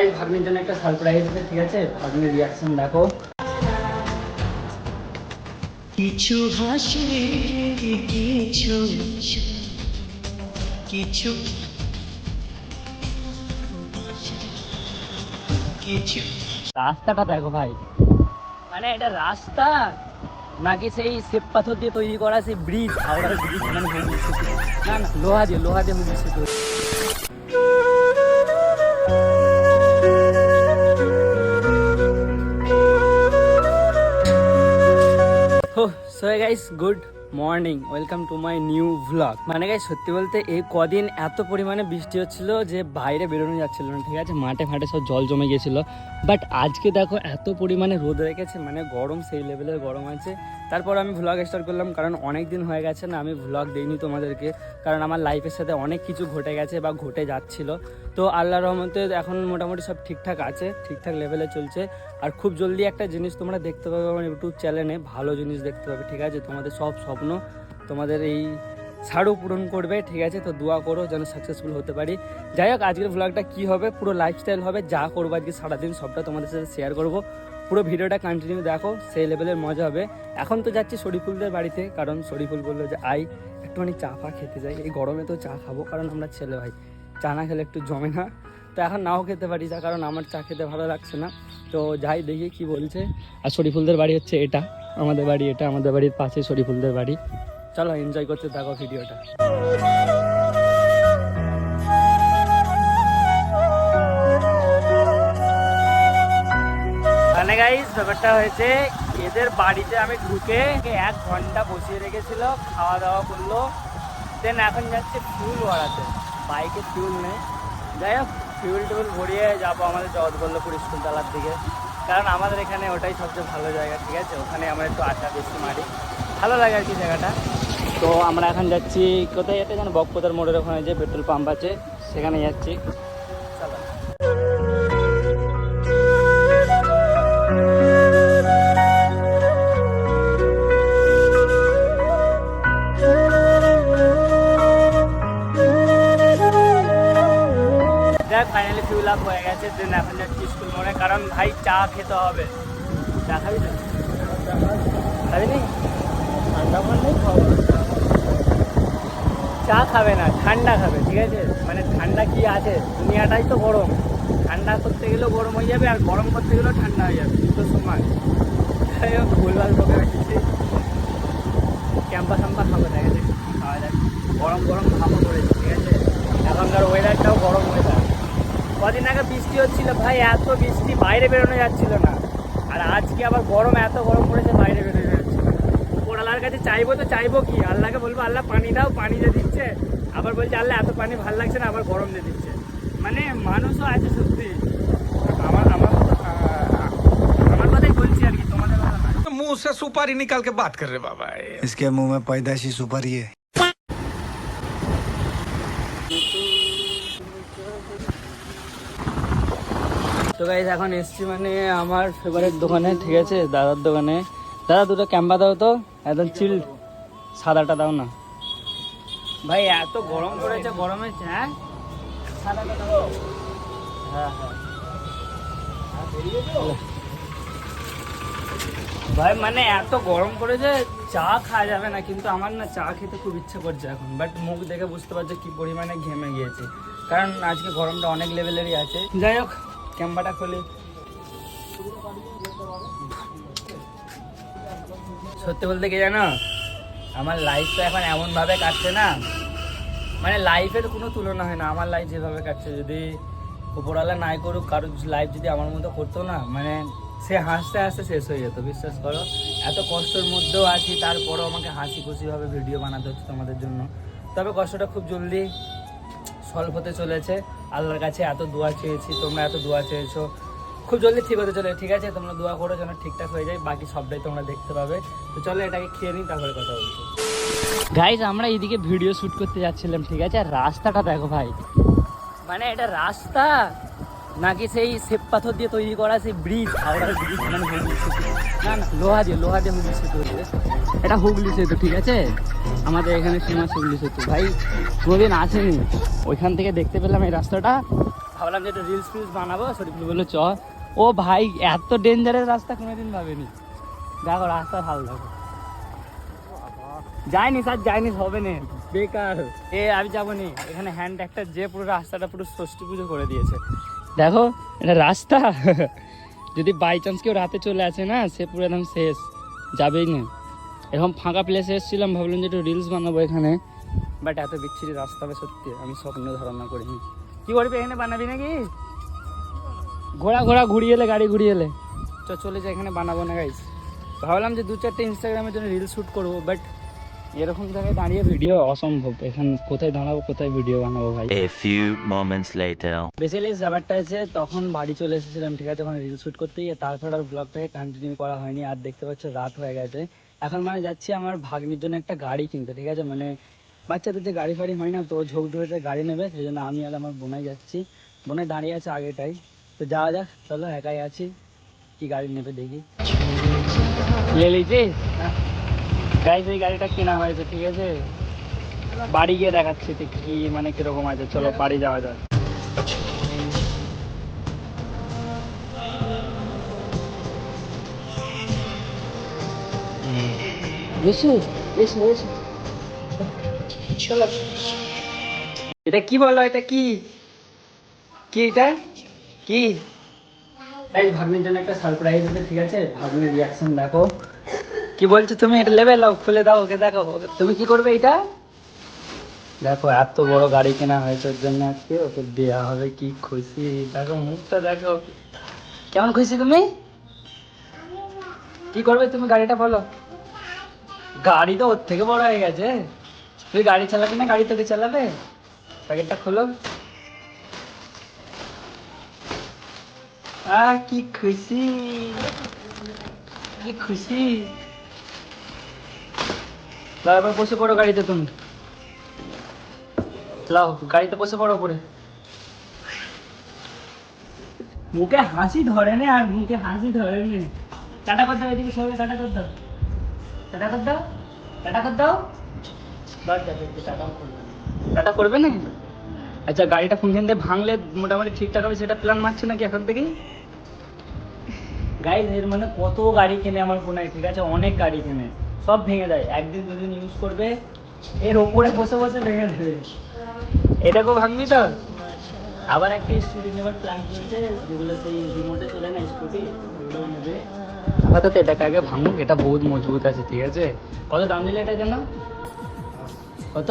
এই ভাগ্নির জন্য একটা সারপ্রাইজ ঠিক আছে? ভাগ্নির রিয়াকশন দেখো। কিছু হাসে কিছু কিছু কিছু। রাস্তাটা দেখো ভাই। মানে এটা রাস্তা? নাকি সেই শ্বেত পাথর দিয়ে তৈরি করা সেই ব্রিজ হাওড়ার ব্রিজ মানে না না লোহা দিয়ে লোহা দিয়ে Hooghly so guys good morning welcome to my new vlog মানে গাইস সত্যি বলতে এই কদিন এত পরিমাণে বৃষ্টি হচ্ছিল যে বাইরে বেরোনো যাচ্ছিল না, ঠিক আছে? মাঠে ফাটে সব জল জমে গেছিল বাট আজকে দেখো, এত পরিমাণে রোদ রেখেছে মানে গরম, সেই লেভেলের গরম আছে তারপর আমি ভ্লগ স্টার্ট করলাম, কারণ অনেক দিন হয়ে গেছে না, আমি ভ্লগ দিইনি তোমাদেরকে। কারণ আমার লাইফের সাথে অনেক কিছু ঘটে গেছে বা ঘটে যাচ্ছিল। তো আল্লাহ রহমতে এখন মোটামুটি সব ঠিকঠাক আছে, ঠিকঠাক লেভেলে চলছে। আর খুব জলদি একটা জিনিস তোমরা দেখতে পাবে আমার ইউটিউব চ্যানেলে ভালো জিনিস দেখতে পাবে, ঠিক আছে? তোমাদের সব স্বপ্ন তোমাদের এই ছাড়ও পূরণ করবে, ঠিক আছে? তো দোয়া করো যেন সাকসেসফুল হতে পারি। যাই হোক, আজকের ভ্লগটা কী হবে, পুরো লাইফস্টাইল হবে, যা করব আজকে সারাদিন সবটা তোমাদের সাথে শেয়ার করব। পুরো ভিডিওটা কন্টিনিউ দেখো, সেই লেভেলের মজা হবে। এখন তো যাচ্ছি শরীফুলদের বাড়িতে, কারণ শরীফুল বলল যে আই একটুখানি চা ফা খেতে যাই। এই গরমে তো চা খাব, কারণ আমরা ছেলে ভাই, চা না খেলে একটু জমে না। তো এখন নাও খেতে পারি যা, কারণ আমার চা খেতে ভালো লাগছে না। তো যাই দেখি কি বলছে। আর শরীফুলদের বাড়ি হচ্ছে এটা, আমাদের বাড়ি এটা, আমাদের বাড়ির পাশে শরীফুলদের বাড়ি। চলো এনজয় করতে থাকো ভিডিওটা। মানে গাইস ব্যাপারটা হয়েছে, এদের বাড়িতে আমি ঢুকে এক ঘণ্টা বসিয়ে রেখেছিল খাওয়া দাওয়া করল। দেন এখন যাচ্ছে ফুল ভরাতে বাইকে ফিউল নেই। যাই হোক ফিউল টিউল ভরিয়ে যাব আমাদের জগৎবল্লভপুর স্কুল তালার দিকে। কারণ আমাদের এখানে ওটাই সবচেয়ে ভালো জায়গা, ঠিক আছে? ওখানে আমরা একটু আড্ডা বেশি মারি। ভালো লাগে আর কি জায়গাটা। তো আমরা এখন যাচ্ছি, কোথায় যেতে যেন বকপতার মোড়ের ওখানে যে পেট্রোল পাম্প আছে, সেখানে যাচ্ছি। চলো। ফাইনালি ফিউল আপ হয়ে গেছে দেন এখন যাচ্ছি স্কুল মনে কারণ ভাই চা খেতে হবে। চা খাবি তো? খাবি ঠান্ডা মানেই খাব চা খাবে না, ঠান্ডা খাবে, ঠিক আছে? মানে ঠান্ডা কি আছে? দুনিয়াটাই তো গরম। ঠান্ডা করতে গেলেও গরম হয়ে যাবে, আর গরম করতে গেলেও ঠান্ডা হয়ে যাবে তো সময় ভুলভাল বকে বেশি ক্যাম্পা স্যাম্পা খাব দেখা যাক খাওয়া যায়। গরম গরম খাব করেছি, ঠিক আছে? এখনকার ওয়েদারটাও গরম ওয়েদার কদিন আগে বৃষ্টি হচ্ছিল ভাই এত বৃষ্টি বাইরে বেরোনো যাচ্ছিল না আর আজকে আবার গরম এত গরম পড়েছে বাইরে বেরোনো যাচ্ছে না উপর আল্লাহর কাছে চাইবো তো চাইবো কি আল্লাহকে বলবো আল্লাহ পানি দাও পানি দিয়ে দিচ্ছে আবার বলছে আল্লাহ এত পানি ভাল লাগছে না আবার গরম দিয়ে দিচ্ছে মানে মানুষও আছে সত্যি আমার আমার মতো আহ, আমার কথাই বলছি আর কি তোমাদের কথা নয় मुंह से सुपारी निकाल के बात कर रहे बाबा इसके मुंह में पैदाइशी सुपारी है তো গাইজ এখন এসছি মানে আমার ফেভারিট দোকানে, ঠিক আছে? দাদার দোকানে। দাদা, দুটো ক্যাম্পা দাও তো। একদম চিল্ড সাদাটা দাও না। ভাই, এত গরম পড়েছে, গরমে হ্যাঁ? দাও। হ্যাঁ হ্যাঁ। ভাই মানে এত গরম পড়েছে, চা খাওয়া যাবে না, কিন্তু আমার না চা খেতে খুব ইচ্ছা করছে এখন। বাট মুখ দেখে বুঝতে পারছে কি পরিমাণে ঘেমে গিয়েছে। কারণ আজকে গরমটা অনেক লেভেলেরই আছে। যাই হোক ক্যাম্পাটা খুলি। সত্যি বলতে কি জানো? আমার লাইফ তো এখন এমনভাবে কাটছে না। মানে লাইফের কোনো তুলনা হয় না। আমার লাইফ যেভাবে কাটছে, যদি উপরওয়ালা নাই করুক, কারোর লাইফ যদি আমার মতো করতো না মানে সে হাসতে হাসতে শেষ হয়ে যেত, বিশ্বাস করো। এত কষ্টের মধ্যেও আছি, তারপরও আমাকে হাসি খুশিভাবে ভিডিও বানাতে হচ্ছে তোমাদের জন্য। তবে কষ্টটা খুব জলদি সলভ হতে চলেছে। আল্লাহর কাছে এত দোয়া চেয়েছি, তোমরা এত দোয়া চেয়েছো। খুব জলদি ঠিক হতে চলে ঠিক আছে? তোমরা দোয়া করো যেন ঠিকঠাক হয়ে যায়, বাকি সবটাই তোমরা দেখতে পাবে। তো চলো এটাকে খেয়ে নিই, তারপরে কথা বলছি। গাইজ আমরা এইদিকে ভিডিও শ্যুট করতে যাচ্ছিলাম, ঠিক আছে? আর রাস্তাটা দেখো ভাই। মানে এটা রাস্তা? নাকি সেই শ্বেত পাথর দিয়ে তৈরি করা সেই ব্রিজ হাওড়ার ব্রিজ মানে হুগলি না লোহা দিয়ে লোহা দিয়ে হুগলি সেতু এটা হুগলি সেতু ঠিক আছে? আমাদের এখানে ফেমাস হুগলি সেতু ভাই, কোনোদিন আসেনি। ওইখান থেকে দেখতে পেলাম এই রাস্তাটা। ভাবলাম যে একটু রিলস ফিলস বানাবো, শরীফুল বলল, চ। ও ভাই, এত ডেঞ্জারাস রাস্তা কোনোদিন ভাবেনি। দেখো রাস্তার হাল দেখো। যায়নি স্যার যায়নি, হবে না। বেকার। এ, আমি যাব নি। এখানে হ্যান্ড একটা যে পুরো রাস্তাটা পুরো ষষ্ঠী পুজো করে দিয়েছে। দেখো, এটা রাস্তা। যদি বাই চান্স কেউ রাতে চলে আসে না, সে পুরো একদম শেষ, যাবেই না। এরকম ফাঁকা প্লেসে এসেছিলাম, ভাবলাম যে একটু রিলস বানাবো এখানে। বাট এত বিচ্ছিরি রাস্তা হবে সত্যি, আমি স্বপ্ন ধারণা করিনি। কি করবি, এখানে বানাবি নাকি? ঘোড়া ঘোড়া, ঘুরিয়ে এলে, গাড়ি ঘুরিয়ে এলে। চ চলে যাই, এখানে বানাবো না গাইস ভাবলাম যে দু চারটে ইনস্টাগ্রামের জন্য রিলস শ্যুট করব বাট এরকম জায়গায় দাঁড়িয়ে ভিডিও অসম্ভব। এখন কোথায় দাঁড়াবো কোথায় ভিডিও বানাবো ভাই? A few moments later. Basically ব্যাপারটা আছে তখন বাড়ি চলে এসেছিলাম ঠিক আছে? ওখানে রিল শ্যুট করতে গিয়ে তারপর আর ব্লগটাকে কন্টিনিউ করা হয়নি। আর দেখতে পাচ্ছ রাত হয়ে গেছে। এখন মানে যাচ্ছি আমার ভাগ্নির জন্য একটা গাড়ি কিনতে ঠিক আছে? মানে বাচ্চাদের যে গাড়ি ফাড়ি হয় না তো ঝোঁক ধরে গাড়ি নেবে সেই জন্য আমি আর আমার বোনাই যাচ্ছি। বোনে দাঁড়িয়ে আছে আগেটাই। তো যাওয়া যাক চলো একাই আছি। কি গাড়ি নেবে দেখি। লে লিছিস গাইজ এই গাড়িটা কেনা হয়েছে ঠিক আছে? বাড়ি গিয়ে দেখাচ্ছি কি মানে কীরকম আছে। চলো বাড়ি যাওয়া যাক। এটা কি বলো এটা কি? কি এটা? কি? এই ভাগ্নির জন্য একটা সারপ্রাইজ আছে ঠিক আছে? ভাগ্নির রিয়াকশন দেখো। কি বলছো তুমি? এটা লেবে লাও খুলে দাও, ওকে দেখো। তুমি কি করবে এটা? দেখো, এত বড় গাড়ি কেনা হয়েছে ওর জন্য আজকে। ওকে দেওয়া হবে, কি খুশি। দেখো, মুখটা দেখো। কেমন খুশি তুমি? কি করবে তুমি গাড়িটা বলো? গাড়ি তো ওর থেকে বড় হয়ে গেছে। তুই গাড়ি চালাবি না? গাড়ি তোকে চালাবে। প্যাকেটটা খোলো। আহ, কি খুশি। কি খুশি। লাও এবার বসে পড়ো গাড়িতে তুমি। লাও গাড়িতে বসে পড়ো পরে মুখে হাসি ধরে নে আর মুখে হাসি ধরে নে। টাটা কর দাও এদিকে সবাই, টাটা কর দাও। টাটা কর দাও, টাটা কর দাও। দাও টাটা করবে না। আচ্ছা গাড়িটা কোনখান দিয়ে ভাঙলে মোটামুটি ঠিকঠাক হবে সেটা প্ল্যান মারছে নাকি এখন থেকেই? গাইজ এর মানে কত গাড়ি কেনে আমার ফোনায় ঠিক আছে, অনেক গাড়ি কেনে। সব ভেঙে দেয়। একদিন দুদিন ইউজ করবে, এর ওপরে বসে বসে ভেঙে দেবে। এটাকেও ভাঙবি তো? আবার একটা স্কুটি নেবার প্ল্যান করছে, যেগুলো সেই রিমোটে চলে না স্কুটি ওগুলো নেবে। আপাতত এটাকে আগে ভাঙুক, এটা বহুত মজবুত আছে, ঠিক আছে? কত দাম দিলে এটা জানো কত?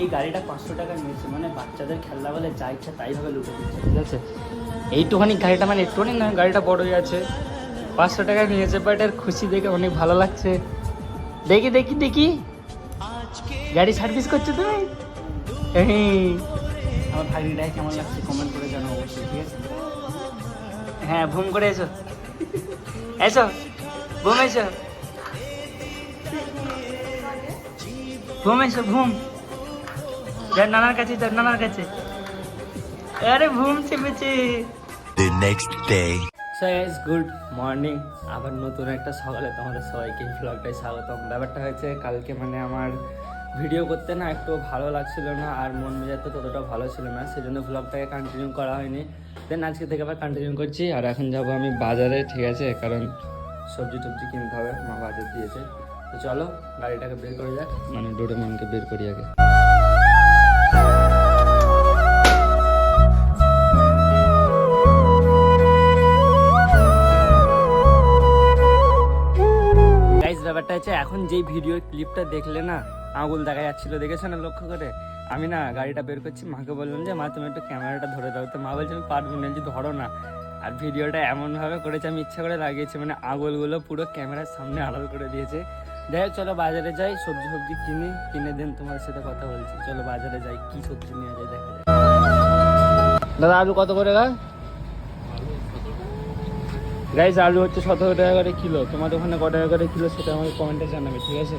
এই গাড়িটা পাঁচশো টাকা নিয়েছে মানে বাচ্চাদের খেলনা বলে যা ইচ্ছা তাই ভাবে লুটে দিচ্ছে, ঠিক আছে? এইটুখানি গাড়িটা মানে একটুখানি না, গাড়িটা বড়ই আছে। পাঁচশো টাকা নিয়েছে বাট এর খুশি দেখে অনেক ভালো লাগছে। দেখি দেখি দেখি। গাড়ি সার্ভিস করছ তুমি? আমার ভাগিটাই কেমন লাগছে কমেন্ট করে জানো অবশ্যই হ্যাঁ ভুম করে এসো। এসো, ঘুম এসো। ঘুম এসো, ঘুম। যার নানার কাছে যার নানার কাছে। আরে, ঘুম চেপেছে। The next day. So is good morning আবার নতুন একটা সকালে তোমাদের সবাইকে ভ্লগটাই স্বাগতম। ব্যাপারটা হয়েছে, কালকে মানে আমার ভিডিও করতে না একটু ভালো লাগছিল না, আর মন মেজাজ তো ততটা ভালো ছিল না, সেজন্য ভ্লগটাকে কন্টিনিউ করা হয়নি। দেন আজকে থেকে আবার কন্টিনিউ করছি, আর এখন যাব আমি বাজারে, ঠিক আছে? কারণ সবজি টবজি কিনতে হবে, মা বাজার দিয়েছে। তো চলো, গাড়িটাকে বের করে যাক। মানে ডোরেমনকে বের করি আগে। হচ্ছে এখন যেই ভিডিও ক্লিপটা দেখলে না, আঙুল দেখা যাচ্ছিল, দেখেছ না লক্ষ্য করে? আমি না গাড়িটা বের করছি, মাকে বললাম যে, মা, তুমি একটু ক্যামেরাটা ধরে দাও। তো মা বলছে আমি পারব না যে ধরো না। আর ভিডিওটা এমনভাবে করেছে, আমি ইচ্ছা করে লাগিয়েছি মানে আঙুলগুলো পুরো ক্যামেরার সামনে আড়াল করে দিয়েছে। যাই হোক, চলো বাজারে যাই, সবজি সবজি কিনি, কিনে দেন, তোমার সাথে কথা বলছি। চলো বাজারে যাই, কি সবজি নিয়ে যাই, দেখা যায় দাদা, আলু কত করে গা? গাইস আলু হচ্ছে সতেরো টাকা করে কিলো। তোমাদের ওখানে ক টাকা করে কিলো সেটা আমাকে কমেন্টে জানাবে, ঠিক আছে?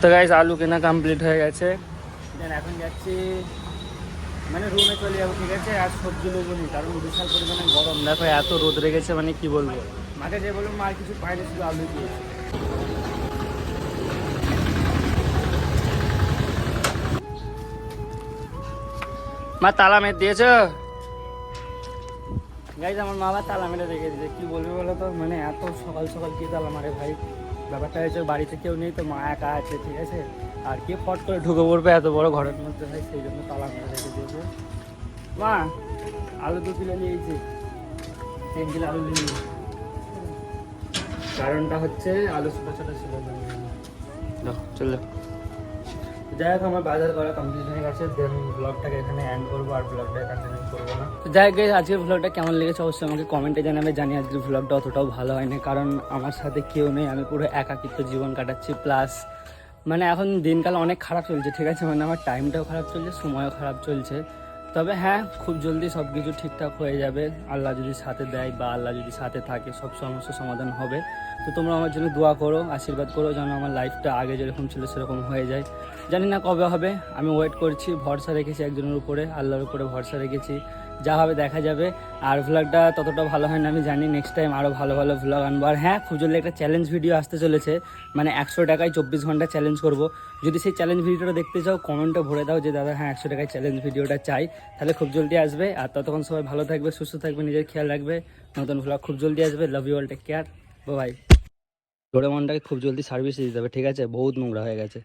তো গাইস আলু কেনা কমপ্লিট হয়ে গেছে। এখন যাচ্ছি মানে রুমে চলে যাব, ঠিক আছে? আর সবজি নেব নি, কারণ বিশাল পরিমাণে গরম। দেখো, এত রোদ রেগেছে মানে কি বলব? মাকে যে বলব মা, কিছু পাইনি, শুধু আলু দিয়েছে। মা তালা মেরে দিয়েছ? গাইজ আমার মা আবার তালা মেরে রেখে দিয়েছে। কি বলবি বলো তো? মানে এত সকাল সকাল কি তালা মারে ভাই? ব্যাপারটা হয়েছে, বাড়িতে কেউ নেই তো, মা একা আছে, ঠিক আছে? আর কে ফট করে ঢুকে পড়বে এত বড় ঘরের মধ্যে ভাই? সেই জন্য তালা মেরে রেখে দিয়েছে। মা, আলু দু কিলো নিয়েছি। তিন কিলো আলু নিয়ে কারণটা হচ্ছে, আলু ছোটো ছোটো ছিল। চলো যাই হোক, আমার বাজার করা কমপ্লিট হয়ে গেছে। দেন ব্লগটাকে এখানে এন্ড করব, আর ব্লগটা কন্টিনিউ করব না। তো যাই হোক আজকের ব্লগটা কেমন লেগেছে অবশ্যই আমাকে কমেন্টে জানাবে। জানি আজকের ব্লগটা অতটাও ভালো হয়নি, কারণ আমার সাথে কেউ নেই। আমি পুরো একাকিত্ব জীবন কাটাচ্ছি প্লাস মানে এখন দিনকাল অনেক খারাপ চলছে, ঠিক আছে? মানে আমার টাইমটাও খারাপ চলছে, সময়ও খারাপ চলছে। তবে হ্যাঁ খুব জলদি সব কিছু ঠিকঠাক হয়ে যাবে। আল্লাহ যদি সাথে দেয় বা আল্লাহ যদি সাথে থাকে, সব সমস্যার সমাধান হবে। তো তোমরা আমার জন্য দোয়া করো, আশীর্বাদ করো যেন আমার লাইফটা আগে যেরকম ছিল সেরকম হয়ে যায়। জানি না কবে হবে, আমি ওয়েট করছি, ভরসা রেখেছি একজনের উপরে, আল্লাহর উপরে ভরসা রেখেছি। যা হবে দেখা যাবে। আর ভ্লগটা ততটা ভালো হয় না, আমি জানি নেক্সট টাইম আরও ভালো ভালো ভ্লগ আনব। আর হ্যাঁ জলদি একটা চ্যালেঞ্জ ভিডিও আসতে চলেছে। মানে একশো টাকায় চব্বিশ ঘণ্টা চ্যালেঞ্জ করব। যদি সেই চ্যালেঞ্জ ভিডিওটা দেখতে চাও কমেন্টে ভরে দাও যে, দাদা হ্যাঁ একশো টাকায় চ্যালেঞ্জ ভিডিওটা চাই। তাহলে খুব জলদি আসবে। আর ততক্ষণ সবাই ভালো থাকবে, সুস্থ থাকবে, নিজের খেয়াল রাখবে। নতুন ভ্লগ খুব জলদি আসবে। Love you all take care bye ডোরেমনটাকে খুব জলদি সার্ভিস দিতে হবে, ঠিক আছে? বহুত নোংরা হয়ে গেছে।